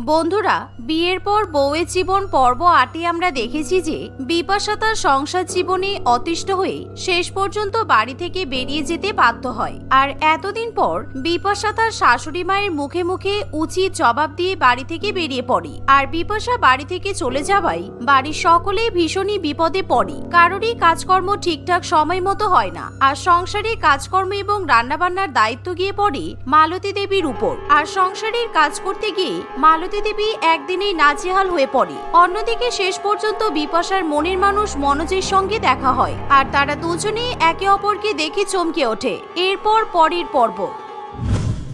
বন্ধুরা, বিয়ের পর বউয়ের জীবন পর্ব আটে আমরা দেখেছি যে বিপাশা তার সংসার জীবনে অতিষ্ঠ হয়ে শেষ পর্যন্ত বাড়ি থেকে বেরিয়ে যেতে বাধ্য হয়। আর এতদিন পর বিপাশা তার শাশুড়ি মায়ের মুখে মুখে উচিত জবাব দিয়ে বাড়ি থেকে বেরিয়ে পড়ে। আর বিপাশা বাড়ি থেকে চলে যাওয়ায় বাড়ির সকলে ভীষণই বিপদে পড়ে। কারোরই কাজকর্ম ঠিকঠাক সময় মতো হয় না। আর সংসারে কাজকর্ম এবং রান্নাবান্নার দায়িত্ব গিয়ে পড়ে মালতী দেবীর উপর। আর সংসারের কাজ করতে গিয়ে মালতী দেবী একদিনেই নাজেহাল হয়ে পড়ে। অন্যদিকে শেষ পর্যন্ত বিপাশার মনের মানুষ মনোজের সঙ্গে দেখা হয়। আর তারা দুজনেই একে অপরকে দেখে চমকে ওঠে। এরপর পরের পর্ব।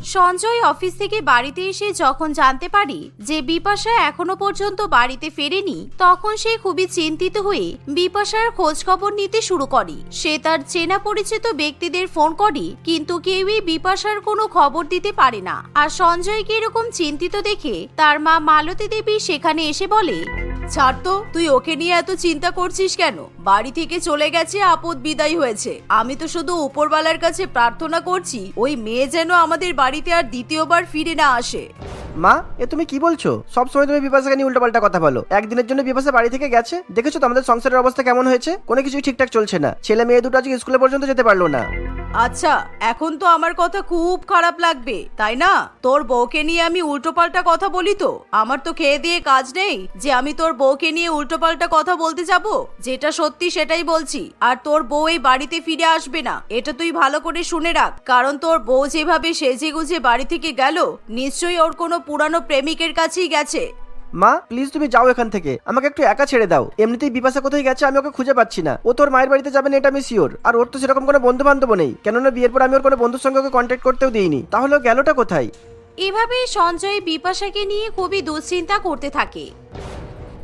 সঞ্জয় অফিস থেকে বাড়িতে এসে যখন জানতে পারি যে বিপাশা এখনও পর্যন্ত বাড়িতে ফেরেনি, তখন সে খুবই চিন্তিত হয়ে বিপাশার খোঁজ খবর নিতে শুরু করে। সে তার চেনা পরিচিত ব্যক্তিদের ফোন করে, কিন্তু কেউই বিপাশার কোনো খবর দিতে পারে না। আর সঞ্জয়কে এরকম চিন্তিত দেখে তার মা মালতী দেবী সেখানে এসে বলে ছাড় তো তুই ওকে নিয়ে এত চিন্তা করছিস কেন? বাড়ি থেকে চলে গেছে আপদ বিদায় হয়েছে। আমি তো শুধু উপরওয়ালার কাছে প্রার্থনা করছি ওই মেয়ে যেন আমাদের বাড়িতে আর দ্বিতীয়বার ফিরে না আসে। মা এ তুমি কি বলছো? সব সময় তুমি বিপাশাকে নিয়ে উল্টোপাল্টা কথা বলো। একদিনের জন্য বিপাশা বাড়ি থেকে গেছে? দেখেছ তো আমাদের সংসারের অবস্থা কেমন হয়েছে? কোনো কিছুই ঠিকঠাক চলছে না। ছেলে মেয়ে দুটো আজকে স্কুলে পর্যন্ত যেতে পারল না। আচ্ছা এখন তো আমার কথা খুব খারাপ লাগবে তাই না? তোর বউকে নিয়ে আমি উল্টোপাল্টা কথা বলি তো? আমার তো খেয়ে দিয়ে কাজ নেই যে আমি তোর বউকে নিয়ে উল্টোপাল্টা কথা বলতে যাব? যেটা সত্যি সেটাই বলছি। আর তোর বউ এই বাড়িতে ফিরে আসবে না। এটা তুই ভালো করে শুনে রাখ। কারণ তোর বউ যেভাবে সেজে গুজে বাড়ি থেকে গেল নিশ্চয়ই ওর কোনো পুরানো প্রেমিকের কাছেই গেছে। মা প্লিজ তুমি যাও এখান থেকে। আমাকে একটু একা ছেড়ে দাও। এমনিতেই বিপাশা কোথায় গেছে আমি ওকে খুঁজে পাচ্ছি না। ও তোর মায়ের বাড়িতে যাবে না এটা আমি শিওর আর ওর তো সেরকম কোনো বন্ধু বান্ধব নেই। কেননা বিয়ের পর আমি ওর কোনো বন্ধুর সঙ্গে ওকে কন্ট্যাক্ট করতেও দিইনি। তাহলে গেলটা কোথায়? এভাবেই সঞ্জয় বিপাশাকে নিয়ে খুবই দুশ্চিন্তা করতে থাকে।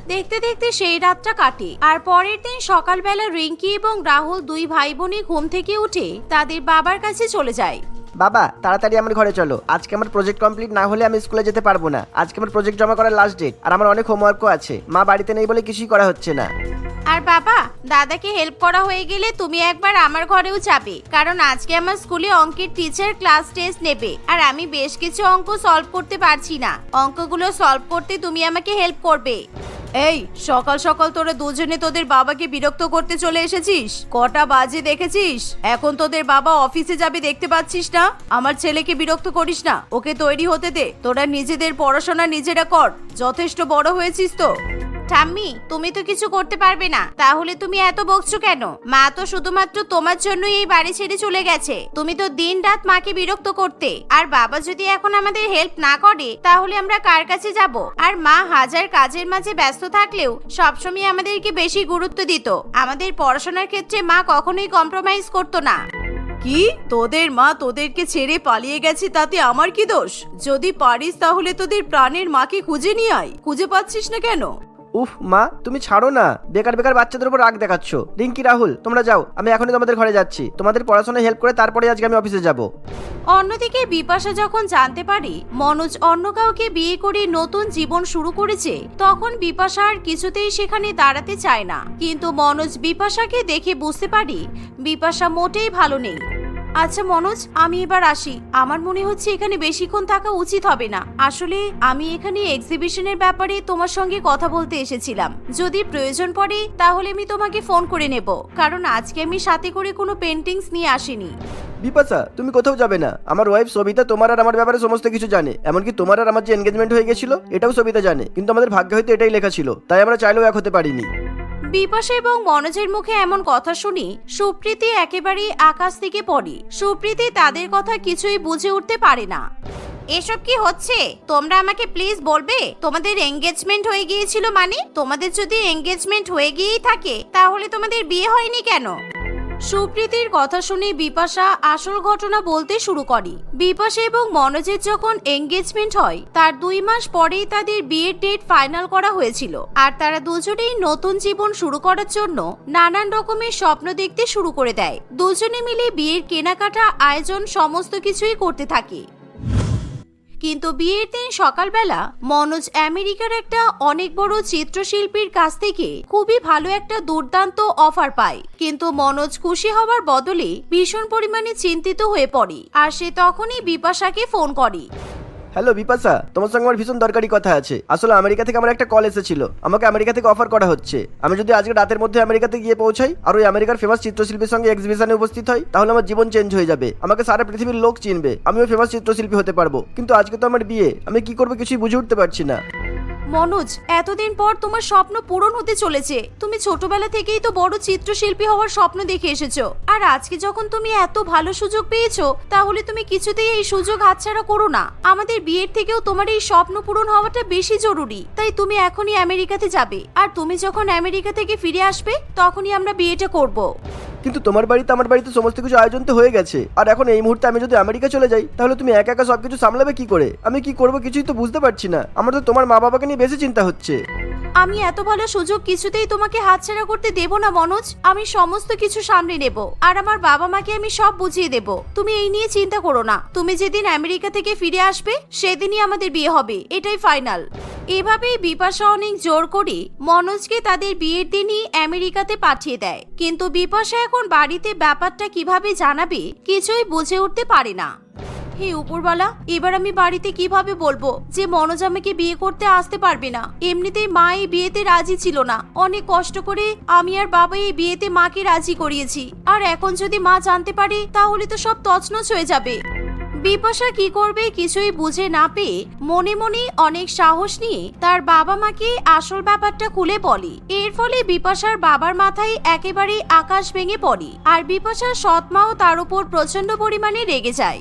দেখতে দেখতে সেই রাতটা কাটে। আর পরের দিন সকালবেলা রিঙ্কি এবং রাহুল দুই ভাই বোনই ঘুম থেকে উঠে তাদের বাবার কাছে চলে যায়। বাবা তাড়াতাড়ি আমার ঘরে চলো। আজকে আমার প্রজেক্ট কমপ্লিট না হলে আমি স্কুলে যেতে পারব না। আজকে আমার প্রজেক্ট জমা করার লাস্ট ডেট আর আমার অনেক হোমওয়ার্কও আছে। মা বাড়িতে নেই বলে কিছুই করা হচ্ছে না। আর বাবা দাদাকে হেল্প করা হয়ে গেলে তুমি একবার আমার ঘরেও যাবে। কারণ আজকে আমার স্কুলে অঙ্কের টিচার ক্লাস টেস্ট নেবে। আর আমি বেশ কিছু অঙ্ক সলভ করতে পারছি না। অঙ্কগুলো সলভ করতে তুমি আমাকে হেল্প করবে। এই, সকাল সকাল তোরা দুজনে তোদের বাবাকে বিরক্ত করতে চলে এসেছিস? কটা বাজে দেখেছিস? এখন তোদের বাবা অফিসে যাবে দেখতে পাচ্ছিস না? আমার ছেলেকে বিরক্ত করিস না, ওকে তৈরি হতে দে। তোরা নিজেদের পড়াশোনা নিজেরা কর। যথেষ্ট বড় হয়েছিস তো। ঠাম্মি, তুমি তো কিছু করতে পারবে না। তাহলে তুমি এত বকছো কেন? মা তো শুধুমাত্র তোমার জন্যই এই বাড়ি ছেড়ে চলে গেছে। তুমি তো দিন রাত মাকে বিরক্ত করতে। আর বাবা যদি এখন আমাদের হেল্প না করে, তাহলে আমরা কার কাছে যাব? আর মা হাজার কাজের মাঝে ব্যস্ত থাকলেও সবসময় আমাদেরকে বেশি গুরুত্ব দিত। আমাদের পড়াশোনার ক্ষেত্রে মা কখনোই কম্প্রোমাইজ করতো না। কি? তোদের মা তোদেরকে ছেড়ে পালিয়ে গেছে, তাতে আমার কি দোষ? যদি পারিস তাহলে তোদের প্রাণের মাকে খুঁজে নিয়ে আয়। খুঁজে পাচ্ছিস না কেন? উফ, মা, তুমি ছাড়ো না। বেকার বেকার বাচ্চাদের উপর রাগ দেখাচ্ছ। রিঙ্কি, রাহুল, তোমরা যাও, আমি এখনই তোমাদের ঘরে যাচ্ছি। তোমাদের পড়াশোনায় হেল্প করে তারপরে আজকে আমি অফিসে যাব। অন্যদিকে বিপাশা যখন জানতে পারে মনোজ অন্য কাউকে বিয়ে করে নতুন জীবন শুরু করেছে, তখন বিপাশা আর কিছুতেই সেখানে দাঁড়াতে চায় না। কিন্তু মনোজ বিপাশাকে দেখে বুঝতে পারি বিপাশা মোটেই ভালো নেই। আচ্ছা মনোজ, আমি এবার আসি। আমার মনে হচ্ছে এখানে বেশিক্ষণ থাকা উচিত হবে না। আসলে আমি এখানে এক্সিবিশনের ব্যাপারে তোমার সঙ্গে কথা বলতে এসেছিলাম। যদি প্রয়োজন পড়ে, তাহলে আমি তোমাকে ফোন করে নেব। কারণ আজকে আমি সাথে করে কোনো পেন্টিংস নিয়ে আসিনি। বিপাশা তুমি কোথাও যাবে না। আমার ওয়াইফ সবিতা তোমার আর আমার ব্যাপারে সমস্ত কিছু জানে। এমনকি তোমার আর আমার যে এনগেজমেন্ট হয়ে গেছিল, এটাও সবিতা জানে। কিন্তু আমাদের ভাগ্যে হয়তো এটাই লেখা ছিল। তাই আমরা চাইলেও এক হতে পারিনি। বিপাশা এবং মনোজের মুখে এমন কথা শুনি, সুপ্রীতি একেবারেই আকাশ থেকে পড়ে। সুপ্রীতি তাদের কথা কিছুই বুঝে উঠতে পারে না। এসব কি হচ্ছে? তোমরা আমাকে প্লিজ বলবে? তোমাদের এঙ্গেজমেন্ট হয়ে গিয়েছিল মানে? তোমাদের যদি এঙ্গেজমেন্ট হয়ে গিয়েই থাকে, তাহলে তোমাদের বিয়ে হয়নি কেন? সুপ্রীতির কথা শুনে বিপাশা আসল ঘটনা বলতে শুরু করে। বিপাশা এবং মনোজের যখন এঙ্গেজমেন্ট হয়, তার দুই মাস পরেই তাদের বিয়ের ডেট ফাইনাল করা হয়েছিল। আর তারা দুজনেই নতুন জীবন শুরু করার জন্য নানান রকমের স্বপ্ন দেখতে শুরু করে দেয়। দুজনে মিলে বিয়ের কেনাকাটা, আয়োজন, সমস্ত কিছুই করতে থাকে। কিন্তু বিয়ের দিন সকালবেলা মনোজ আমেরিকার একটা অনেক বড় চিত্রশিল্পীর কাছ থেকে খুবই ভালো একটা দুর্দান্ত অফার পায়। কিন্তু মনোজ খুশি হওয়ার বদলে ভীষণ পরিমাণে চিন্তিত হয়ে পড়ে। আর সে তখনই বিপাশাকে ফোন করে। হ্যালো বিপাশা, তোমার সঙ্গে আমার ভীষণ দরকারি কথা আছে। আসলে আমেরিকা থেকে আমার একটা কল এসেছিল। আমাকে আমেরিকা থেকে অফার করা হচ্ছে। আমি যদি আজকে রাতের মধ্যে আমেরিকাতে গিয়ে পৌঁছাই আর ওই আমেরিকার ফেমাস চিত্রশিল্পীর সঙ্গে এক্সিবিশনে উপস্থিত হই, তাহলে আমার জীবন চেঞ্জ হয়ে যাবে। আমাকে সারা পৃথিবীর লোক চিনবে। আমিও ফেমাস চিত্রশিল্পী হতে পারব। কিন্তু আজকে তো আমার বিয়ে। আমি কি করব কিছুই বুঝে উঠতে পারছি না। মনোজ, এতদিন পর তোমার স্বপ্ন পূরণ হতে চলেছে। তুমি ছোটবেলা থেকেই তো বড় চিত্রশিল্পী হওয়ার স্বপ্ন দেখে এসেছ। আর আজকে যখন তুমি এত ভালো সুযোগ পেয়েছ, তাহলে তুমি কিছুতেই এই সুযোগ হাতছাড়া করো না। আমাদের বিয়ের থেকেও তোমার এই স্বপ্ন পূরণ হওয়াটা বেশি জরুরি। তাই তুমি এখনই আমেরিকাতে যাবে। আর তুমি যখন আমেরিকা থেকে ফিরে আসবে, তখনই আমরা বিয়েটা করব। কিন্তু তোমার বাড়িতে, আমার বাড়িতে সমস্ত কিছু আয়োজন তো হয়ে গেছে। আর এখন এই মুহূর্তে আমি যদি আমেরিকা চলে যাই, তাহলে তুমি একা একা সবকিছু সামলাবে কি করে? আমি কি করব কিছুই তো বুঝতে পারছি না। আমার তো তোমার মা বাবাকে নিয়ে বেশি চিন্তা হচ্ছে। আমি এত ভালো সুযোগ কিছুতেই তোমাকে হাতছাড়া করতে দেব না, মনোজ। আমি সমস্ত কিছু সামনে নেব। আর আমার বাবা মাকে আমি সব বুঝিয়ে দেব। তুমি এই নিয়ে চিন্তা করো না। তুমি যেদিন আমেরিকা থেকে ফিরে আসবে, সেদিনই আমাদের বিয়ে হবে। এটাই ফাইনাল। এভাবেই বিপাশা অনেক জোর করে মনোজকে তাদের বিয়ের দিনই আমেরিকাতে পাঠিয়ে দেয়। কিন্তু বিপাশা এখন বাড়িতে ব্যাপারটা কীভাবে জানাবে কিছুই বুঝে উঠতে পারে না। হে উপরওয়ালা, এবার আমি বাড়িতে কীভাবে বলব যে মনোজ আমাকে বিয়ে করতে আসতে পারবে না? এমনিতেই মা এই বিয়েতে রাজি ছিল না। অনেক কষ্ট করে আমি আর বাবা এই বিয়েতে মাকে রাজি করিয়েছি। আর এখন যদি মা জানতে পারে, তাহলে তো সব তছনছ হয়ে যাবে। বিপাশা কি করবে কিছুই বুঝে না পেয়ে মনে মনে অনেক সাহস নিয়ে তার বাবা মাকে আসল ব্যাপারটা খুলে বলে। এর ফলে বিপাশার বাবার মাথায় একেবারে আকাশ ভেঙে পড়ে। আর বিপাশার সৎ মাও তার উপর প্রচণ্ড পরিমাণে রেগে যায়।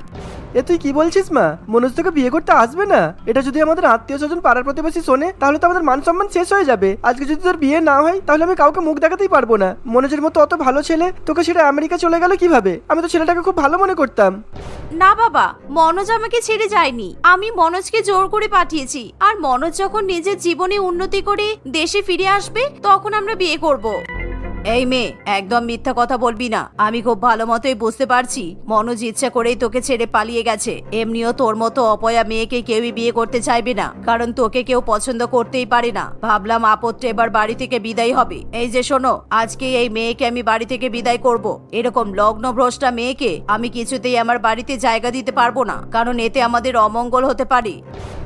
এ তুই কি বলছিস, মা? মনোজ তোকে বিয়ে করতে আসবে না? এটা যদি আমাদের আত্মীয় স্বজন পাড়ার প্রতিবেশী শোনে, তাহলে তো আমাদের মান সম্মান শেষ হয়ে যাবে। আজকে যদি তোর বিয়ে না হয়, তাহলে আমি কাউকে মুখ দেখাতেই পারব না। মনোজের মতো অত ভালো ছেলে তোকে সেটা আমেরিকা চলে গেল কীভাবে? আমি তো ছেলেটাকে খুব ভালো মনে করতাম। না বাবা, মনোজ আমাকে ছেড়ে যায়নি। আমি মনোজকে জোর করে পাঠিয়েছি। আর মনোজ যখন নিজের জীবনে উন্নতি করে দেশে ফিরে আসবে, তখন আমরা বিয়ে করব। এই মেয়ে, একদম মিথ্যা কথা বলবি না। আমি খুব ভালো মতোই বুঝতে পারছি। মনোজ ইচ্ছা করেই তোকে ছেড়ে পালিয়ে গেছে। এমনিও তোর মতো অপয়া মেয়েকে কেউই বিয়ে করতে চাইবে না। কারণ তোকে কেউ পছন্দ করতেই পারে না। ভাবলাম আপত্রে এবার বাড়ি থেকে বিদায় হবে। এই যে শোনো আজকে এই মেয়েকে আমি বাড়ি থেকে বিদায় করব। এরকম লগ্ন ভ্রষ্টা মেয়েকে আমি কিছুতেই আমার বাড়িতে জায়গা দিতে পারব না। কারণ এতে আমাদের অমঙ্গল হতে পারে।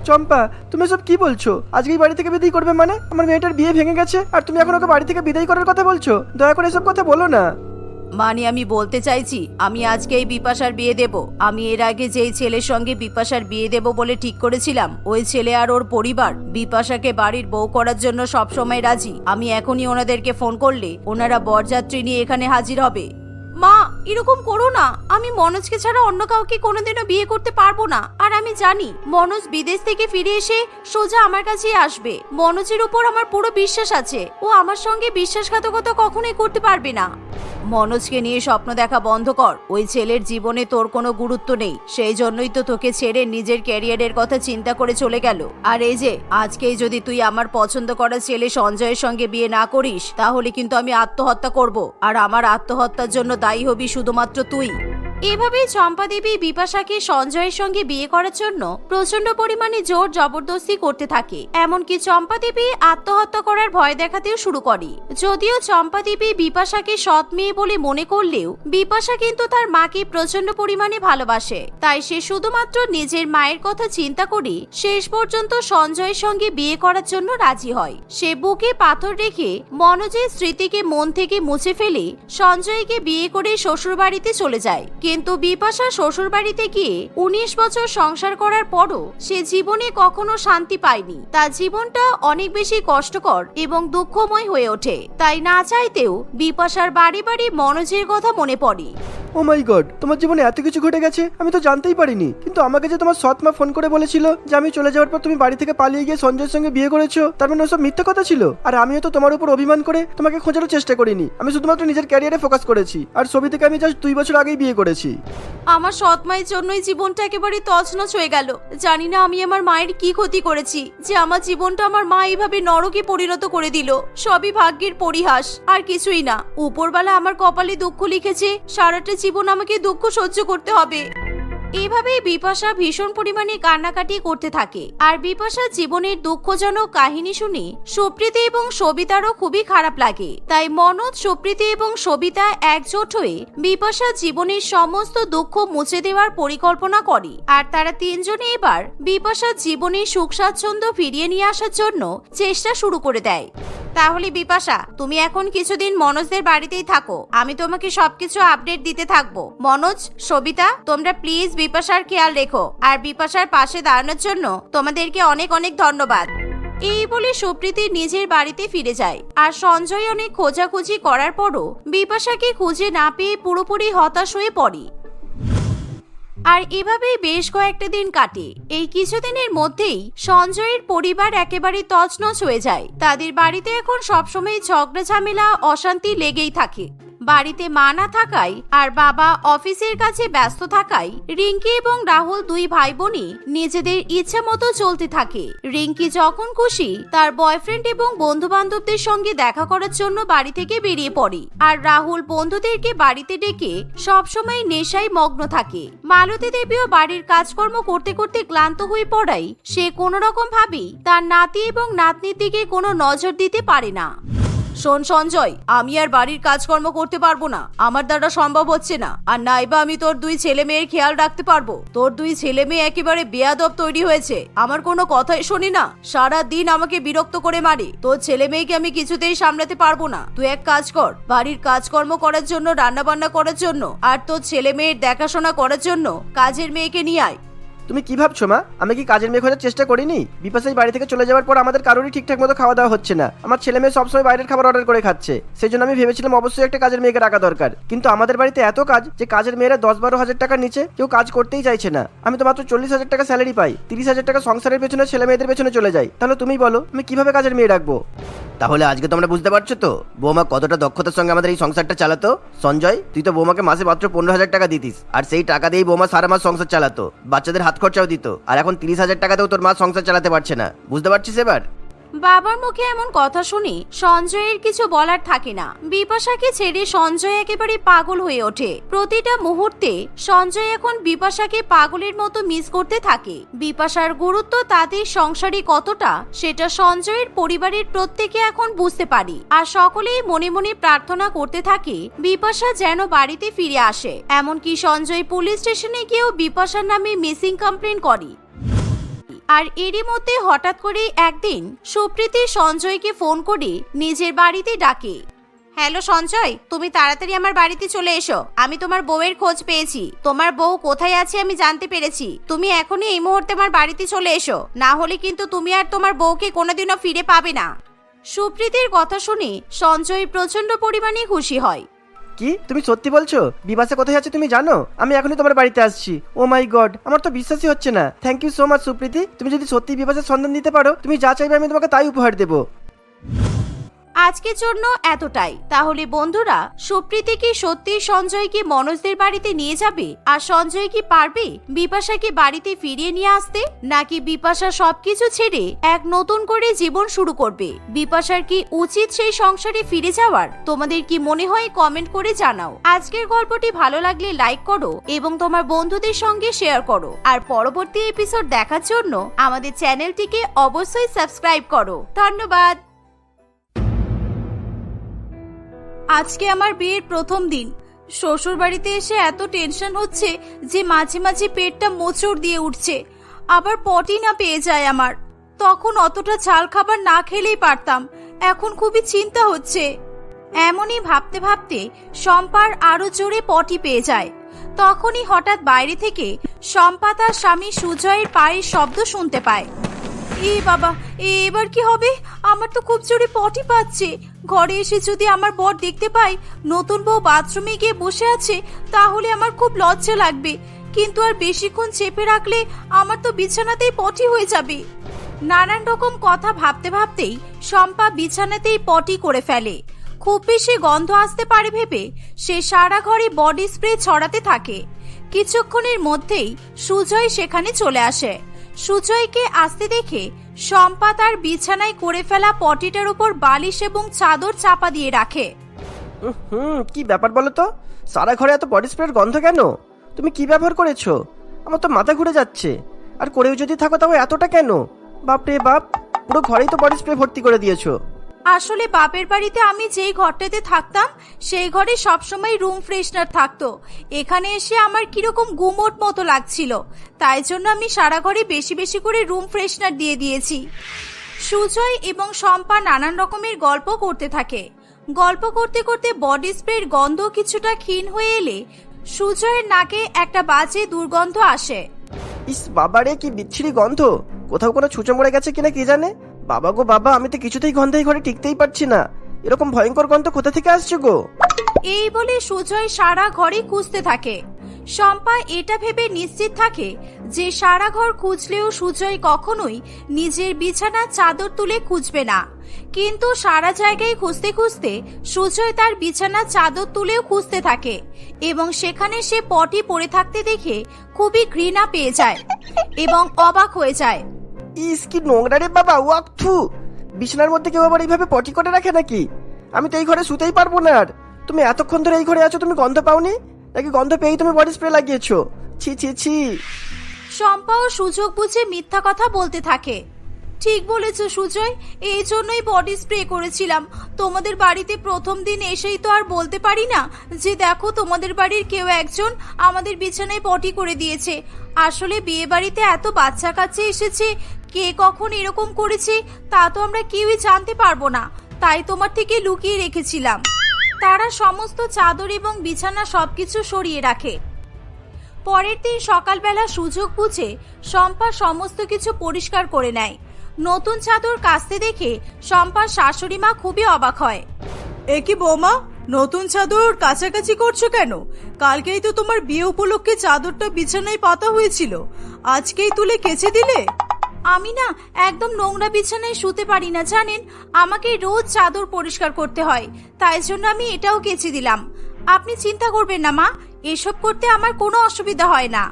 চম্পা, তুমি সব কি বলছো? আজকেই বাড়ি থেকে বিদায় করবে মানে? আমার মেয়েটার বিয়ে ভেঙে গেছে, আর তুমি এখন ওকে বাড়ি থেকে বিদায় করার কথা বলছো? দয়া করে এসব কথা বলো না। মানে আমি বলতে চাইছি, আমি আজকে এই বিপাশার বিয়ে দেব। আমি এর আগে যেই ছেলের সঙ্গে বিপাশার বিয়ে দেব বলে ঠিক করেছিলাম, ওই ছেলে আর ওর পরিবার, বিপাশাকে বাড়ির বউ করার জন্য সবসময় রাজি। আমি এখনই ওনাদেরকে ফোন করলে, ওনারা বরযাত্রী নিয়ে এখানে হাজির হবে। মা, এরকম করো না। আমি মনোজকে ছাড়া অন্য কাউকে কোনোদিনও বিয়ে করতে পারব না। আর আমি জানি, মনোজ বিদেশ থেকে ফিরে এসে সোজা আমার কাছেই আসবে। মনোজের উপর আমার পুরো বিশ্বাস আছে। ও আমার সঙ্গে বিশ্বাসঘাতকতা কখনোই করতে পারবে না। মনোজকে নিয়ে স্বপ্ন দেখা বন্ধ কর। ওই ছেলের জীবনে তোর কোনো গুরুত্ব নেই। সেই জন্যই তো তোকে ছেড়ে নিজের ক্যারিয়ারের কথা চিন্তা করে চলে গেল। আর এই যে, আজকেই যদি তুই আমার পছন্দ করা ছেলে সঞ্জয়ের সঙ্গে বিয়ে না করিস, তাহলে কিন্তু আমি আত্মহত্যা করব। আর আমার আত্মহত্যার জন্য দায়ী হবি শুধুমাত্র তুই। এভাবেই চম্পা দেবী বিপাশাকে সঞ্জয়ের সঙ্গে বিয়ে করার জন্য প্রচণ্ড পরিমাণে জোর জবরদস্তি করতে থাকে। এমনকি চম্পা দেবী আত্মহত্যা করার ভয় দেখাতেও শুরু করে। যদিও চম্পা দেবী বিপাশাকে সৎ মেয়ে বলে মনে করলেও বিপাশা কিন্তু তার মাকে প্রচণ্ড পরিমাণে ভালোবাসে। তাই সে শুধুমাত্র নিজের মায়ের কথা চিন্তা করে শেষ পর্যন্ত সঞ্জয়ের সঙ্গে বিয়ে করার জন্য রাজি হয়। সে বুকে পাথর রেখে মনোজের স্মৃতিকে মন থেকে মুছে ফেলে সঞ্জয়কে বিয়ে করে শ্বশুরবাড়িতে চলে যায়। কিন্তু বিপাশা শ্বশুরবাড়িতে গিয়ে উনিশ বছর সংসার করার পরও সে জীবনে কখনো শান্তি পায়নি। তার জীবনটা অনেক বেশি কষ্টকর এবং দুঃখময় হয়ে ওঠে। তাই না চাইতেও বিপাশার বাড়ি বাড়ি মনোজের কথা মনে পড়ে। ও মাই গড, তোমার জীবনে এত কিছু ঘটে গেছে, আমি তো জানতেই পারিনি। কিন্তু আমাকে যে তোমার সৎ মা ফোন করে বলেছিল যে আমি চলে যাওয়ার পর তুমি বাড়ি থেকে পালিয়ে গিয়ে সঞ্জয়ের সঙ্গে বিয়ে করেছ, তার মানে ওসব মিথ্যা কথা ছিল? আর আমিও তো তোমার উপর অভিমান করে তোমাকে খোঁজারও চেষ্টা করিনি। আমি শুধুমাত্র নিজের ক্যারিয়ারে ফোকাস করেছি। আর ছবি থেকে আমি জাস্ট দুই বছর আগেই বিয়ে করেছি। আমার সৎ মায়ের জন্যই জীবনটা একেবারে তছনছ হয়ে গেল। জানি না আমি আমার মায়ের কি ক্ষতি করেছি, যে আমার জীবনটা আমার মা এইভাবে নরকে পরিণত করে দিল। সবই ভাগ্যের পরিহাস, আর কিছুই না। উপরবেলা আমার কপালে দুঃখ লিখেছে, সারাটা জীবন আমাকে দুঃখ সহ্য করতে হবে। এভাবেই বিপাশা ভীষণ পরিমাণে কান্নাকাটি করতে থাকে। আর বিপাশার জীবনের দুঃখজনক কাহিনী শুনে সুপ্রীতি এবং সবিতারও খুবই খারাপ লাগে। তাই মনোজ, সুপ্রীতি এবং সবিতা একজোট হয়ে বিপাশার জীবনের সমস্ত দুঃখ মুছে দেওয়ার পরিকল্পনা করে। আর তারা তিনজনে এবার বিপাশার জীবনের সুখ স্বাচ্ছন্দ্য ফিরিয়ে নিয়ে আসার জন্য চেষ্টা শুরু করে দেয়। তাহলে বিপাশা, তুমি এখন কিছুদিন মনোজদের বাড়িতেই থাকো। আমি তোমাকে সবকিছু আপডেট দিতে থাকব। মনোজ, সবিতা, তোমরা প্লিজ বিপাশার খেয়াল রেখো। আর বিপাশার পাশে দাঁড়ানোর জন্য তোমাদেরকে অনেক অনেক ধন্যবাদ। এই বলে সুপ্রীতি নিজের বাড়িতে ফিরে যায়। আর সঞ্জয় অনেক খোঁজাখুঁজি করার পরও বিপাশাকে খুঁজে না পেয়ে পুরোপুরি হতাশ হয়ে পড়ে। আর এভাবেই বেশ কয়েকটা দিন কাটে। এই কিছুদিনের মধ্যেই সঞ্জয়ের পরিবার একেবারে তছনছ হয়ে যায়। তাদের বাড়িতে এখন সবসময় ঝগড়া ঝামেলা অশান্তি লেগেই থাকে। বাড়িতে মা না থাকায় আর বাবা অফিসের কাছে ব্যস্ত থাকায় রিঙ্কি এবং রাহুল দুই ভাই বোনই নিজেদের ইচ্ছে মতো চলতে থাকে। রিঙ্কি যখন খুশি তার বয়ফ্রেন্ড এবং বন্ধু বান্ধবদের সঙ্গে দেখা করার জন্য বাড়ি থেকে বেরিয়ে পড়ে আর রাহুল বন্ধুদেরকে বাড়িতে ডেকে সবসময় নেশায় মগ্ন থাকে। মালতী দেবীও বাড়ির কাজকর্ম করতে করতে ক্লান্ত হয়ে পড়ায় সে কোনো রকম ভাবেই তার নাতি এবং নাতনির দিকে কোনো নজর দিতে পারে না। শোন সঞ্জয়, আমি আর বাড়ির কাজকর্ম করতে পারব না। আমার দ্বারা সম্ভব হচ্ছে না। আর নাইবা আমি তোর দুই ছেলে মেয়ের খেয়াল রাখতে পারব। তোর দুই ছেলে মেয়ে একেবারে বেয়াদব তৈরি হয়েছে। আমার কোনো কথাই শুনি না। সারা দিন আমাকে বিরক্ত করে মারে। তোর ছেলে মেয়েকে আমি কিছুতেই সামলাতে পারব না। তুই এক কাজ কর। বাড়ির কাজকর্ম করার জন্য রান্না বান্না করার জন্য, আর তোর ছেলে মেয়ের দেখাশোনা করার জন্য কাজের মেয়েকে নিয়ে আয়। তুমি কি ভাবছ, মা? আমি কি কাজের মেয়ে খোঁজার চেষ্টা করিনি? বিপাশাই বাড়ি থেকে চলে যাওয়ার পর আমাদের কারোরই ঠিকঠাক মতো খাওয়া দাওয়া হচ্ছে না। আমার ছেলে মেয়ে সবসময় বাইরের খাবার অর্ডার করে খাচ্ছে। সেই জন্য আমি ভেবেছিলাম অবশ্যই একটা কাজের মেয়েকে রাখা দরকার। কিন্তু আমাদের বাড়িতে এত কাজ যে কাজের মেয়েরা দশ বারো হাজার টাকার নিচে কেউ কাজ করতেই চাইছে না। আমি তো মাত্র চল্লিশ হাজার টাকা স্যালারি পাই। তিরিশ হাজার টাকা সংসারের পেছনে ছেলে মেয়েদের পেছনে চলে যায়। তাহলে তুমি বলো, আমি কীভাবে কাজের মেয়ে রাখব? তাহলে আজকে তোমরা বুঝতে পারছ তো, বৌমা কতটা দক্ষতার সঙ্গে আমাদের এই সংসারটা চালাতো? সঞ্জয়, তুই তো বৌমাকে মাসে মাত্র পনেরো হাজার টাকা দিতিস। আর সেই টাকা দিয়েই বৌমা সারা মাস সংসার চালাতো। বাচ্চাদের হাত খরচাও দিত। আর এখন তিরিশ হাজার টাকাতেও তোর মা সংসার চালাতে পারছে না। বুঝতে পারছিস এবার? বাবার মুখে এমন কথা শুনি সঞ্জয়ের কিছু বলার থাকে না। বিপাশাকে ছেড়ে সঞ্জয় একেবারে পাগল হয়ে ওঠে। প্রতিটা মুহূর্তে সঞ্জয় এখন বিপাশাকে পাগলের মতো মিস করতে থাকে। বিপাশার গুরুত্ব তাদের সংসারে কতটা, সেটা সঞ্জয়ের পরিবারের প্রত্যেকে এখন বুঝতে পারি। আর সকলেই মনে মনে প্রার্থনা করতে থাকে, বিপাশা যেন বাড়িতে ফিরে আসে। এমনকি সঞ্জয় পুলিশ স্টেশনে গিয়েও বিপাশার নামে মিসিং কমপ্লেন করে। আর এরই মধ্যে হঠাৎ করে একদিন সুপ্রীতি সঞ্জয়কে ফোন করে নিজের বাড়িতে ডাকে। হ্যালো সঞ্জয়, তুমি তাড়াতাড়ি আমার বাড়িতে চলে এসো। আমি তোমার বউয়ের খোঁজ পেয়েছি। তোমার বউ কোথায় আছে আমি জানতে পেরেছি। তুমি এখনই এই মুহূর্তে আমার বাড়িতে চলে এসো। না হলে কিন্তু তুমি আর তোমার বউকে কোনোদিনও ফিরে পাবে না। সুপ্রীতির কথা শুনে সঞ্জয় প্রচণ্ড পরিমাণে খুশি হয়। কি? তুমি সত্যি বলছো? বিবাসে কোথায় আছে তুমি জানো? আমি এখনই তোমার বাড়িতে আসছি। ও মাই গড আমার তো বিশ্বাসই হচ্ছে না। Thank you so much Supriti. তুমি যদি সত্যি বিবাসের সন্ধান দিতে পারো, তুমি যা চাইবে আমি তোমাকে তাই উপহার দেবো। আজকের জন্য এতটাই। তাহলে বন্ধুরা, সুপ্রীতি কি সত্যি সঞ্জয়কে মনোজদের বাড়িতে নিয়ে যাবে? আর সঞ্জয় কি পারবে বিপাশাকে বাড়িতে ফিরিয়ে নিয়ে আসতে? নাকি বিপাশা সবকিছু ছেড়ে এক নতুন করে জীবন শুরু করবে? বিপাশার কি উচিত সেই সংসারে ফিরে যাওয়ার? তোমাদের কি মনে হয় কমেন্ট করে জানাও। আজকের গল্পটি ভালো লাগলে লাইক করো এবং তোমার বন্ধুদের সঙ্গে শেয়ার করো। আর পরবর্তী এপিসোড দেখার জন্য আমাদের চ্যানেলটিকে অবশ্যই সাবস্ক্রাইব করো। ধন্যবাদ। আজকে আমার বিয়ের প্রথম দিন। শ্বশুর বাড়িতে এসে এত টেনশন হচ্ছে যে মাঝে মাঝে পেটটা মোচড় দিয়ে উঠছে। আবার পটি না পেয়ে যায় আমার। তখন অতটা ঝাল খাবার না খেলেই পারতাম। এখন খুবই চিন্তা হচ্ছে। এমনই ভাবতে ভাবতে শম্পার আরও জোরে পটি পেয়ে যায়। তখনই হঠাৎ বাইরে থেকে শম্পা তার স্বামী সুজয়ের পায়ের শব্দ শুনতে পায়। এ বাবা, এবার কি হবে? আমার তো খুব জোরে পটি পাচ্ছে। ঘরে এসে যদি আমার বর দেখতে পাই নতুন বউ বাথরুমে গিয়ে বসে আছে, তাহলে আমার খুব লজ্জা লাগবে। কিন্তু আর বেশিক্ষণ চেপে রাখলে আমার তো বিছানাতেই পটি হয়ে যাবে। নানান রকম কথা ভাবতে ভাবতেই শম্পা বিছানাতেই পটি করে ফেলে। খুব বেশি গন্ধ আসতে পারে ভেবে সে সারা ঘরে বডি স্প্রে ছড়াতে থাকে। কিছুক্ষণের মধ্যেই সুজয় সেখানে চলে আসে। সুজয়কে আসতে দেখে শম্পা তার বিছানায় করে ফেলা পটিটার উপর বালিশ এবং চাদর চাপা দিয়ে রাখে। হুম, কি ব্যাপার বলো তো? সারা ঘরে এত বডি স্প্রের গন্ধ কেন? তুমি কি ব্যবহার করেছ? আমার তো মাথা ঘুরে যাচ্ছে। আর করেও যদি থাকো তাও এতটা কেন? বাপরে বাপ, পুরো ঘরেই তো বডি স্প্রে ভর্তি করে দিয়েছ। আসলে বাপের বাড়িতে আমি যেই ঘরটাতে থাকতাম, সেই ঘরে সবসময় রুম ফ্রেশনার থাকতো। এখানে এসে আমার কীরকম গুমোট মতো লাগছিল। তাই জন্য আমি সারা ঘরে বেশি বেশি করে রুম ফ্রেশনার দিয়ে দিয়েছি। সুজয় এবং শম্পা নানান রকমের গল্প করতে থাকে। গল্প করতে করতে বডি স্প্রের গন্ধ কিছুটা ক্ষীণ হয়ে এলে সুজয়ের নাকে একটা বাজে দুর্গন্ধ আসে। ইস বাবারে, কি বিচ্ছিরি গন্ধ! কোথাও কোনো ছুঁচো মরে গেছে কিনা কে জানে? বাবা গো, বাবা, আমি তো কিছুতেই গন্ধে ঘরে টিকতেই পারছি না। এরকম ভয়ঙ্কর গন্ধ কোথা থেকে আসছে গো? এই বলে সুজয় সারা ঘরে খুঁজতে থাকে। শম্পা এটা ভেবে নিশ্চিত থাকে যে সারা ঘর খুঁজলেও সুজয় কখনোই নিজের বিছানার চাদর তুলে খুঁজবে না। কিন্তু সারা জায়গায় খুঁজতে খুঁজতে সুজয় তার বিছানার চাদর তুলেও খুঁজতে থাকে এবং সেখানে সে পটি পড়ে থাকতে দেখে খুবই ঘৃণা পেয়ে যায় এবং অবাক হয়ে যায়। ইস কি নোংরা রে বাবা, ওয়াক থু। বিছানার মধ্যে কেউ আবার এইভাবে পটি করে রাখে নাকি? আমি তো এই ঘরে শুতেই পারব না আর। তুমি এতক্ষণ ধরে এই ঘরে আছো, তুমি গন্ধ পাওনি? নাকি গন্ধ পেয়েই তুমি বডি স্প্রে লাগিয়েছো? ছি ছি ছি। শম্পাও সুযোগ বুঝে মিথ্যা কথা বলতে থাকে। ঠিক বলেছ সুজয়, এই জন্যই বডি স্প্রে করেছিলাম। তোমাদের বাড়িতে প্রথম দিন এসেই তো আর বলতে পারি না যে দেখো তোমাদের বাড়ির কেউ একজন আমাদের বিছানায় পটি করে দিয়েছে। আসলে বিয়ে বাড়িতে এত বাচ্চা কাচ্চা এসেছে, কে কখন এরকম করেছে, তা তো আমরা কেউই জানতে পারব না। তাই তোমার থেকে লুকিয়ে রেখেছিলাম। তারা সমস্ত চাদর এবং বিছানা সবকিছু সরিয়ে রাখে। পরের দিন সকালবেলা সুযোগ বুঝে শম্পা সমস্ত কিছু পরিষ্কার করে নেয়। নতুন চাদর কাচতে দেখে শম্পার শাশুড়ি মা খুবই অবাক হয়। এ কি বৌমা নতুন চাদর কাছাকাছি করছ কেন? কালকেই তো তোমার বিয়ে উপলক্ষে চাদরটা বিছানায় পাতা হয়েছিল। আজকেই তুলে কেচে দিলে? আমি না একদম নোংরা বিছানায় শুতে পারি না, জানেন? আমাকে রোজ চাদর পরিষ্কার করতে হয়, তাই জন্য আমি এটাও কেচে দিলাম। আপনি চিন্তা করবেন না, মা, এসব করতে আমার কোনো অসুবিধা হয় না।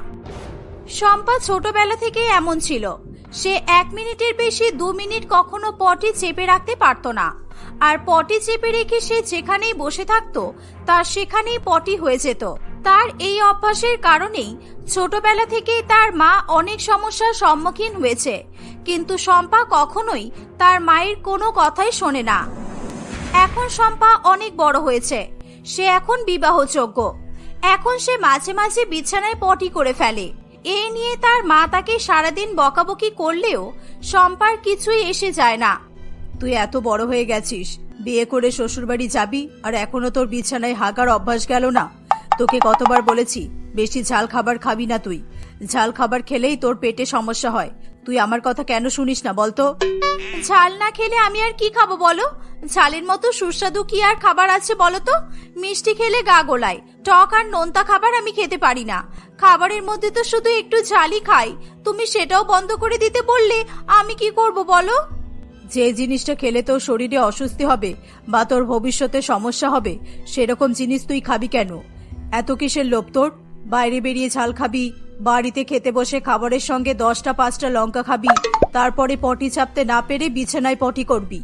শম্পা ছোটবেলা থেকে এমন ছিল। সে এক মিনিটের বেশি দু মিনিট কখনো পটি চেপে রাখতে পারত না। আর পটি চেপে রেখে সে যেখানেই বসে থাকতো, তার সেখানেই পটি হয়ে যেত। তার এই অভ্যাসের কারণেই ছোটবেলা থেকে তার মা অনেক সমস্যার সম্মুখীন হয়েছে। কিন্তু শম্পা কখনোই তার মায়ের কোনো কথাই শোনে না। এখন শম্পা অনেক বড় হয়েছে। সে এখন বিবাহযোগ্য। এখন সে মাঝে মাঝে বিছানায় পটি করে ফেলে। এই নিয়ে তার মা তাকে সারাদিন বকাবকি করলেও শম্পার কিছুই এসে যায় না। তুই এত বড় হয়ে গেছিস। বিয়ে করে শ্বশুরবাড়ি যাবি, আর এখনও তোর বিছানায় হাগার অভ্যাস গেল না। তোকে কতবার বলেছি, বেশি ঝাল খাবার খাবি না তুই। ঝাল খাবার খেলেই তোর পেটে সমস্যা হয়। তুই আমার কথা কেন শুনিস না বলতো ঝাল না খেলে আমি আর কি খাব বলো? ঝালের মতো সুস্বাদু কি আর খাবার আছে বলো তো? মিষ্টি খেলে গা গোলায়, টক আর নোনতা খাবার আমি খেতে পারি না। খাবারের মধ্যে তো শুধু একটু ঝালই খাই। তুমি সেটাও বন্ধ করে দিতে বললে আমি কি করব বলো? যে জিনিসটা খেলে তোর শরীরে অস্বস্তি হবে বা তোর ভবিষ্যতে সমস্যা হবে, সেরকম জিনিস তুই খাবি কেন? এত কিসের লোভ তোর? বাইরে বেরিয়ে ঝাল খাবি, বাড়িতে খেতে বসে খাবারের সঙ্গে দশটা পাঁচটা লঙ্কা খাবি, তারপরে পটি চাপতে না পেরে বিছানায় পটি করবি।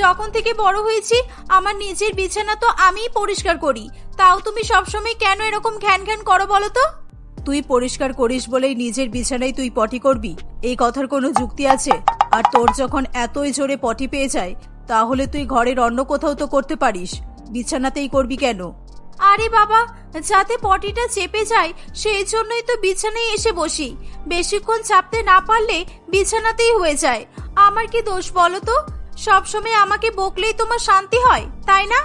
যখন থেকে বড় হয়েছি, আমার নিজের বিছানা তো আমিই পরিষ্কার করি। তাও তুমি সবসময় কেন এরকম ঘ্যান ঘ্যান করো বলো তো? তুই পরিষ্কার করিস বলেই নিজের বিছানায় তুই পটি করবি। এই কথার কোনো যুক্তি আছে? আর তোর যখন এতই জোরে পটি পেয়ে যায়, তাহলে তুই ঘরের অন্য কোথাও তো করতে পারিস। বিছানাতেই করবি কেন? আরে বাবা, যাতে পটিটা চেপে যায়, সেই জন্যই তো বিছানায় এসে বসি। বেশিক্ষণ চাপতে না পারলে বিছানাতেই হয়ে যায়। আমার কি দোষ বলো তো? সবসময় আমাকে বকলেই তোমার শান্তি হয়, তাই না?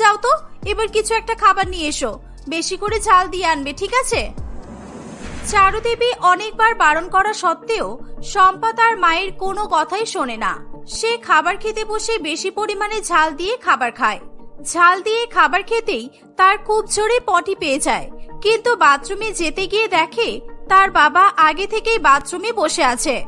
যাও তো, এবার কিছু একটা খাবার নিয়ে এসো। বেশি করে ঝাল দিয়ে আনবে, ঠিক আছে? চারুদেবী অনেকবার বারণ করা সত্ত্বেও শম্পা তার মায়ের কোনো কথাই শোনে না। সে খাবার খেতে বসে বেশি পরিমাণে ঝাল দিয়ে খাবার খায়। ঝাল দিয়ে খাবার খেতেই তার খুব জোরে পটি পেয়ে যায়। কিন্তু বাথরুমে যেতে গিয়ে দেখে তার বাবা আগে থেকেই বাথরুমে বসে আছে।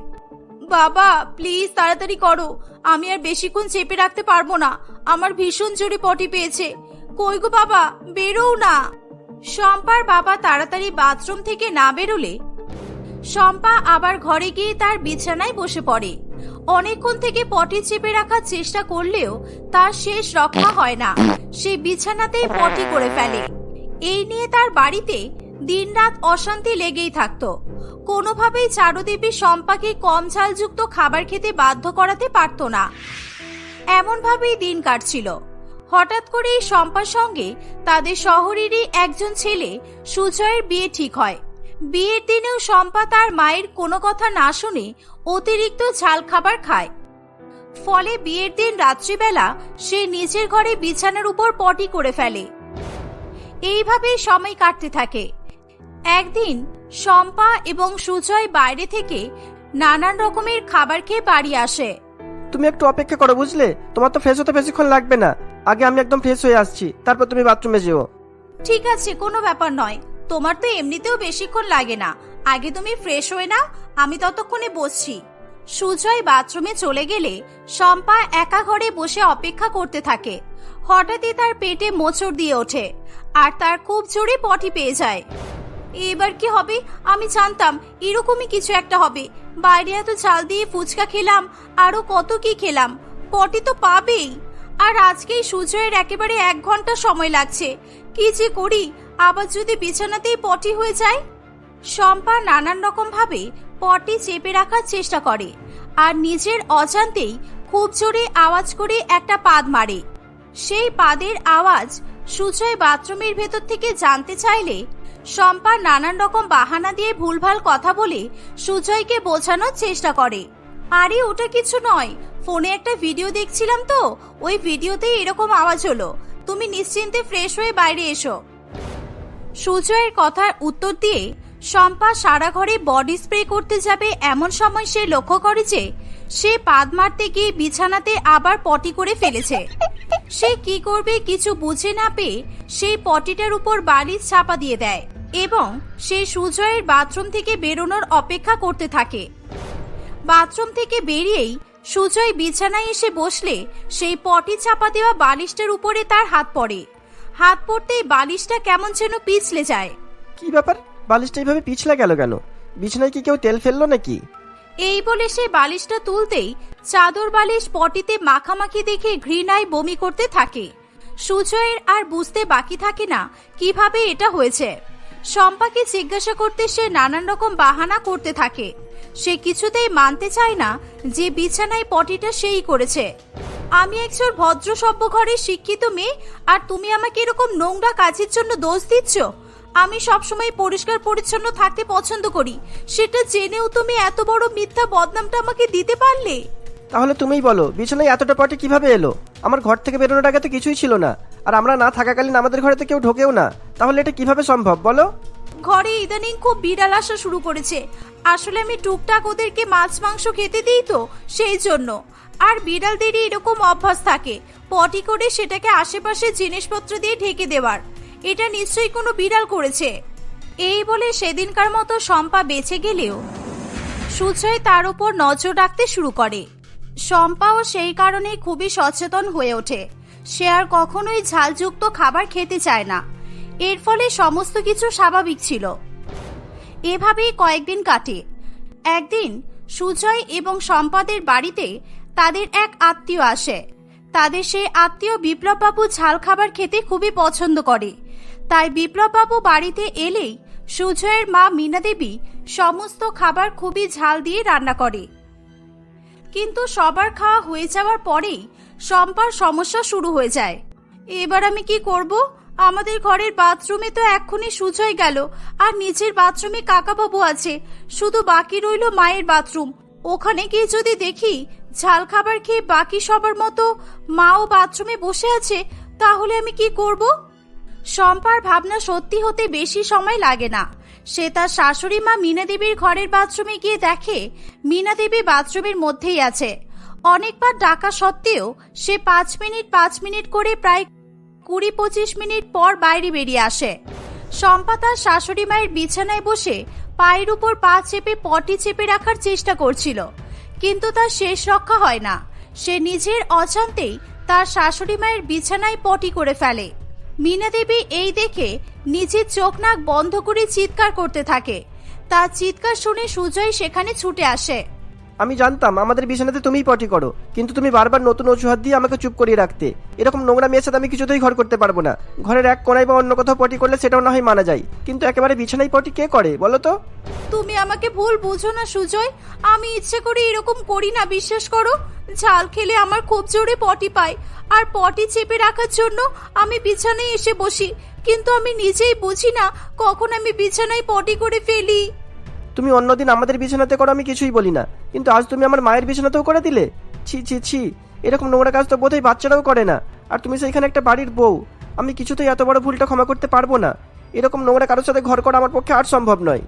বাবা, প্লিজ তাড়াতাড়ি করো। আমি আর বেশিক্ষণ চেপে রাখতে পারব না। আমার ভীষণ জোরে পটি পেয়েছে। কই গো বাবা, বেরোও না। শম্পার বাবা তাড়াতাড়ি বাথরুম থেকে না বেরোলে শম্পা আবার ঘরে গিয়ে তার বিছানায় বসে পড়ে। অনেকক্ষণ থেকে পটি চেপে রাখার চেষ্টা করলেও তার শেষ রক্ষা হয় না। সে বিছানাতেই পটি করে ফেলে। এই নিয়ে তার বাড়িতে দিনরাত অশান্তি লেগেই থাকতো। কোনোভাবেই চারুদেবী শম্পাকে কম ঝালযুক্ত খাবার খেতে বাধ্য করাতে পারতো না। এমনভাবেই দিন কাটছিল। হঠাৎ করেই শম্পার সঙ্গে তাদের শহরেরই একজন ছেলে সুজয়ের বিয়ে ঠিক হয়। বিয়ের দিনেও শম্পা তার মায়ের কোনো কথা না শুনে অতিরিক্ত ঝাল খাবার খায়। ফলে বিয়ের দিন রাত্রিবেলা সে নিজের ঘরে বিছানার উপর পটি করে ফেলে। এইভাবেই সময় কাটতে থাকে। একদিন শম্পা এবং সুজয় বাইরে থেকে নানান রকমের খাবার খেয়ে বাড়ি আসে। তুমি একটু অপেক্ষা করো, বুঝলে? তোমার তো ফ্রেশ হতে বেশিক্ষণ লাগবে না। আগে আমি একদম ফ্রেশ হয়ে আসছি। তারপর তুমি বাথরুমে যেও। ঠিক আছে, কোনো ব্যাপার নয়। তোমার তো এমনিতেও বেশিক্ষণ লাগে না। আগে তুমি ফ্রেশ হয়ে নাও, আমি ততক্ষণে বসছি। সুজয় বাথরুমে চলে গেলে শম্পা একা ঘরে বসে অপেক্ষা করতে থাকে। হঠাৎই তার পেটে মোচড় দিয়ে ওঠে, আর তার খুব জোরে পটি পেয়ে যায়। এবার কি হবে? আমি জানতাম, এরকমই কিছু একটা হবে। বাইরে এত চাল দিয়ে ফুচকা খেলাম, আরও কত কি খেলাম। পটি তো পাবেই। আর আজকেই সুজয়ের একেবারে এক ঘণ্টা সময় লাগছে। কি যে করি, আবার যদি বিছানাতেই পটি হয়ে যায়? শম্পা নানান রকম ভাবে পটি চেপে রাখার চেষ্টা করে, আর নিজের অজান্তেই খুব জোরে আওয়াজ করে একটা পাদ মারে। সেই পাদের আওয়াজ সুজয় বাথরুমের ভেতর থেকে জানতে চাইলে শম্পা নানান রকম বাহানা দিয়ে ভুলভাল কথা বলে সুজয়কে বোঝানোর চেষ্টা করে। আরে, ওটা কিছু নয়। ফোনে একটা ভিডিও দেখছিলাম তো, ওই ভিডিওতেই এরকম আওয়াজ হলো। তুমি নিশ্চিন্তে ফ্রেশ হয়ে বাইরে এসো। সুজয়ের কথার উত্তর দিয়ে শম্পা সারা ঘরে বডি স্প্রে করতে যাবে এমন সময় সে লক্ষ্য করে যে সে পাদ মারতে গিয়ে বিছানাতে আবার পটি করে ফেলেছে। সে কি করবে কিছু বুঝে না পেয়ে সেই পটিটার উপর বালিশ চাপা দিয়ে দেয় এবং সে সুজয়ের বাথরুম থেকে বেরোনোর অপেক্ষা করতে থাকে। বাথরুম থেকে বেরিয়েই সুজয় বিছানায় এসে বসলে সেই পটি চাপা দেওয়া বালিশটার উপরে তার হাত পড়ে। হাত পড়তেই বালিশটা কেমন যেন পিছলে যায়। কি ব্যাপার? বালিশটা এইভাবে পিছলা গেল কেন? বিছানায় কি কেউ তেল ফেলল নাকি? এই বলে সে বালিশটা তুলতেই চাদর বালিশ পটিতে মাখামাখি দেখে ঘৃণায় বমি করতে থাকে। সুজয়ের আর বুঝতে বাকি থাকে না কীভাবে এটা হয়েছে। শম্পাকে জিজ্ঞাসা করতে সে নানান রকম বাহানা করতে থাকে। সে কিছুতেই মানতে চায় না যে বিছানায় পটিটা সেই করেছে। আমি একজন ভদ্র সভ্য ঘরের শিক্ষিত মেয়ে, আর তুমি আমাকে এরকম নোংরা কাজের জন্য দোষ দিচ্ছ? আমি সবসময় পরিষ্কার পরিচ্ছন্ন থাকতে পছন্দ করি। সেটা জেনেও তুমি এত বড় মিথ্যা বদনামটা আমাকে দিতে পারলে? তাহলে তুমিই বলো, বিছানায় এতটা পটি কীভাবে এলো? আমার ঘর থেকে বেরোনোর আগে তো কিছুই ছিল না। আর আমরা না থাকাকালীন আমাদের ঘরে তো কেউ ঢোকেও না। তাহলে এটা কীভাবে সম্ভব, বলো? ঘরে ইদানিং খুব বিড়াল আসা শুরু করেছে। আসলে আমি টুকটাক ওদেরকে মাছ, মাংস খেতে দিই তো, সেই জন্য। আর বিড়ালদেরই এরকম অভ্যাস থাকে, পটি করে সেটাকে আশেপাশে জিনিসপত্র দিয়ে ঢেকে দেওয়ার। এটা নিশ্চয়ই কোনো বিড়াল করেছে। এই বলে সেদিনকার মতো শম্পা বেঁচে গেলেও সুজয় তার উপর নজর রাখতে শুরু করে। শম্পাও সেই কারণে খুবই সচেতন হয়ে ওঠে। সে আর কখনোই ঝালযুক্ত খাবার খেতে চায় না। এর ফলে সমস্ত কিছু স্বাভাবিক ছিল। এভাবেই কয়েকদিন কাটে। একদিন সুজয় এবং সম্পাদের বাড়িতে তাদের এক আত্মীয় আসে। তাদের সেই আত্মীয় বিপ্লববাবু ঝাল খাবার খেতে খুবই পছন্দ করে। তাই বিপ্লববাবু বাড়িতে এলেই সুজয়ের মা মীনা দেবী সমস্ত খাবার খুবই ঝাল দিয়ে রান্না করে। কিন্তু সবার খাওয়া হয়ে যাওয়ার পরেই সম্পার সমস্যা শুরু হয়ে যায়। এবার আমি কি করব? আমাদের ঘরের বাথরুমে তো এক্ষুনি সুজয় গেল, আর নিজের বাথরুমে কাকাবাবু আছে, শুধু বাকি রইল মায়ের বাথরুম। ওখানে গিয়ে যদি দেখি ঝাল খাবার খেয়ে বাকি সবার মতো মাও বাথরুমে বসে আছে, তাহলে আমি কি করব? শম্পার ভাবনা সত্যি হতে বেশি সময় লাগে না। সে তার শাশুড়ি মা মীনা দেবীর ঘরের বাথরুমে গিয়ে দেখে মীনা দেবী বাথরুমের মধ্যেই আছে। অনেকবার ডাকা সত্ত্বেও সে পাঁচ মিনিট পাঁচ মিনিট করে প্রায় কুড়ি পঁচিশ মিনিট পর বাইরে বেরিয়ে আসে। শম্পা তার শাশুড়ি মায়ের বিছানায় বসে পায়ের উপর পা চেপে পটি চেপে রাখার চেষ্টা করছিল। কিন্তু তার শেষ রক্ষা হয় না। সে নিজের অজান্তেই তার শাশুড়ি মায়ের বিছানায় পটি করে ফেলে। মীনা দেবী এই দেখে নিজের চোখ নাক বন্ধ করে চিৎকার করতে থাকে। তার চিৎকার শুনে সুজয় সেখানে ছুটে আসে। আমি জানতাম, আমাদের বিছানাতে তুমিই পটি করো, কিন্তু তুমি বারবার নতুন অজুহাত দিয়ে আমাকে চুপ করিয়ে রাখতে। এরকম নোংরা মেয়ের সাথে আমি কিছুতেই ঘর করতে পারব না। ঘরের এক কোনায় বা অন্য কোথাও পটি করলে সেটাও না হয় মানা যায়। কিন্তু একেবারে বিছানায় পটি কে করে, বলো তো? তুমি আমাকে ভুল বুঝো না, সুজয়। আমি ইচ্ছে করে এরকম করি না, বিশ্বাস করো। ঝাল খেলে আমার খুব জোরে পটি পায়। আর পটি চেপে রাখার জন্য আমি বিছানায় এসে বসি। কিন্তু আমি নিজেই বুঝি না কখন আমি বিছানায় পটি করে ফেলি। তুমি অন্যদিন আমাদের বিছানাতে করো, আমি কিছুই বলি না। কিন্তু আজ তুমি আমার মায়ের বিছানাতেও করে দিলে? ছি ছি ছি। এরকম নোংরা কাজ তো বোধহয় বাচ্চারাও করে না। আর তুমি সেইখানে একটা বাড়ির বউ। আমি কিছুতেই এত বড় ভুলটা ক্ষমা করতে পারব না। এরকম নোংরা কারোর সাথে ঘর করা আমার পক্ষে আর সম্ভব নয়।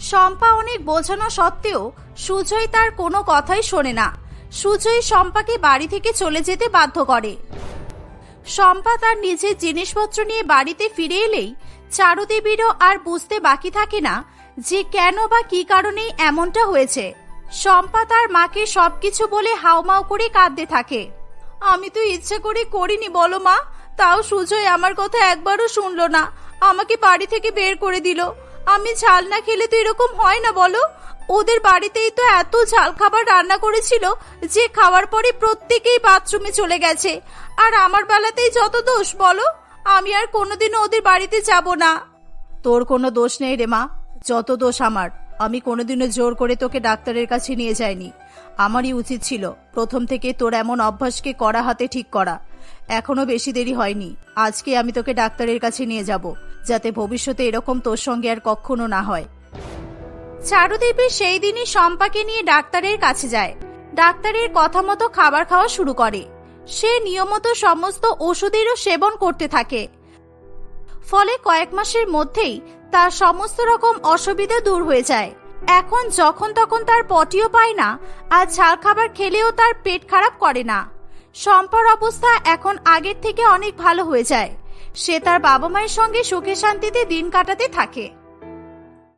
শম্পা অনেক বোঝানো সত্ত্বেও সুজয় তার কোনো কথাই শোনে না। সুজয় শম্পাকে বাড়ি থেকে চলে যেতে বাধ্য করে। শম্পা তার নিজের জিনিসপত্র নিয়ে বাড়িতে ফিরে এলেই চারুদেবীরও আর বুঝতে বাকি থাকে না যে কেন বা কি কারণে এমনটা হয়েছে। শম্পা তার মাকে সবকিছু বলে হাউমাউ করে কাঁদতে থাকে। আমি তো ইচ্ছে করে করিনি, বলো মা। তাও সুজয় আমার কথা একবারও শুনলো না। আমাকে বাড়ি থেকে বের করে দিল। আমি ঝাল না খেলে তো এরকম হয় না, বলো। ওদের বাড়িতেই তো এত ঝাল খাবার রান্না করেছিল যে খাওয়ার পরে প্রত্যেকেই বাথরুমে চলে গেছে। আর আমার বেলাতেই যত দোষ, বলো। আমি আর কোনোদিনও ওদের বাড়িতে যাব না। তোর কোনো দোষ নেই রে মা। যত দোষ আমার, আমি কোনোদিনও জোর করে তোকে ডাক্তারের কাছে নিয়ে যাইনি। আমারই উচিত ছিল, প্রথম থেকে তোর এমন অভ্যাসকে করা হাতে ঠিক করা। এখনও বেশি দেরি হয়নি। আজকে আমি তোকে ডাক্তারের কাছে নিয়ে যাব, যাতে ভবিষ্যতে এরকম তোর সঙ্গে আর কখনো না হয়। চারুদেবী সেই দিনই শম্পাকে নিয়ে ডাক্তারের কাছে যায়। ডাক্তারের কথা মতো খাবার খাওয়া শুরু করে। সে নিয়মিত সমস্ত ওষুধেরও সেবন করতে থাকে। ফলে কয়েক মাসের মধ্যেই তার সমস্ত রকম অসুবিধা দূর হয়ে যায়। এখন যখন তখন তার পটিও পায় না, আর ঝাল খাবার খেলেও তার পেট খারাপ করে না। শম্পার অবস্থা এখন আগের থেকে অনেক ভালো হয়ে যায়। সে তার বাবা মায়ের সঙ্গে সুখে শান্তিতে দিন কাটাতে থাকে।